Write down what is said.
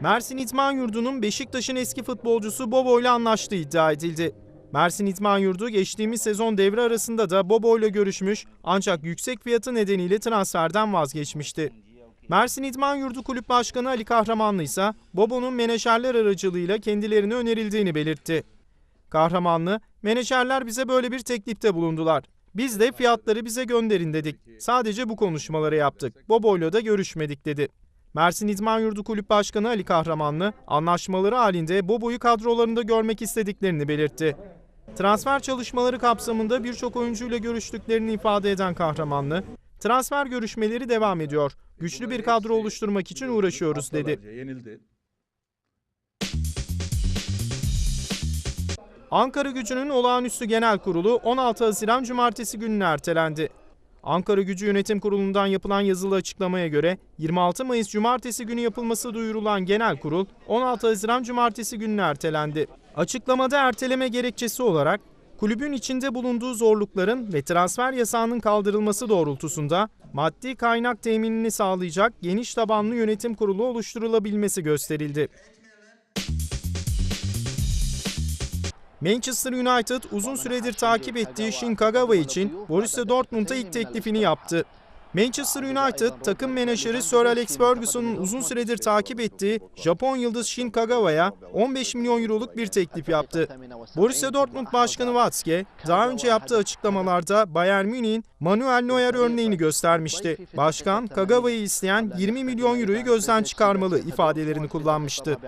Mersin İdman Yurdu'nun Beşiktaş'ın eski futbolcusu Bobo ile anlaştığı iddia edildi. Mersin İdman Yurdu geçtiğimiz sezon devre arasında da Bobo ile görüşmüş ancak yüksek fiyatı nedeniyle transferden vazgeçmişti. Mersin İdman Yurdu Kulüp Başkanı Ali Kahramanlı ise Bobo'nun menajerler aracılığıyla kendilerine önerildiğini belirtti. Kahramanlı, menajerler bize böyle bir teklifte bulundular. Biz de fiyatları bize gönderin dedik. Sadece bu konuşmaları yaptık. Bobo'yla da görüşmedik dedi. Mersin İdman Yurdu Kulüp Başkanı Ali Kahramanlı, anlaşmaları halinde Bobo'yu kadrolarında görmek istediklerini belirtti. Transfer çalışmaları kapsamında birçok oyuncuyla görüştüklerini ifade eden Kahramanlı, transfer görüşmeleri devam ediyor. Güçlü bir kadro oluşturmak için uğraşıyoruz dedi. Ankara Gücü'nün olağanüstü genel kurulu 16 Haziran Cumartesi gününe ertelendi. Ankara Gücü Yönetim Kurulu'ndan yapılan yazılı açıklamaya göre 26 Mayıs Cumartesi günü yapılması duyurulan genel kurul 16 Haziran Cumartesi gününe ertelendi. Açıklamada erteleme gerekçesi olarak kulübün içinde bulunduğu zorlukların ve transfer yasağının kaldırılması doğrultusunda maddi kaynak teminini sağlayacak geniş tabanlı yönetim kurulu oluşturulabilmesi gösterildi. Manchester United uzun süredir takip ettiği Shin Kagawa için Borussia Dortmund'a ilk teklifini yaptı. Manchester United takım menajeri Sir Alex Ferguson'un uzun süredir takip ettiği Japon yıldız Shin Kagawa'ya 15 milyon euroluk bir teklif yaptı. Borussia Dortmund Başkanı Watzke daha önce yaptığı açıklamalarda Bayern Münih'in Manuel Neuer örneğini göstermişti. Başkan Kagawa'yı isteyen 20 milyon euroyu gözden çıkarmalı ifadelerini kullanmıştı.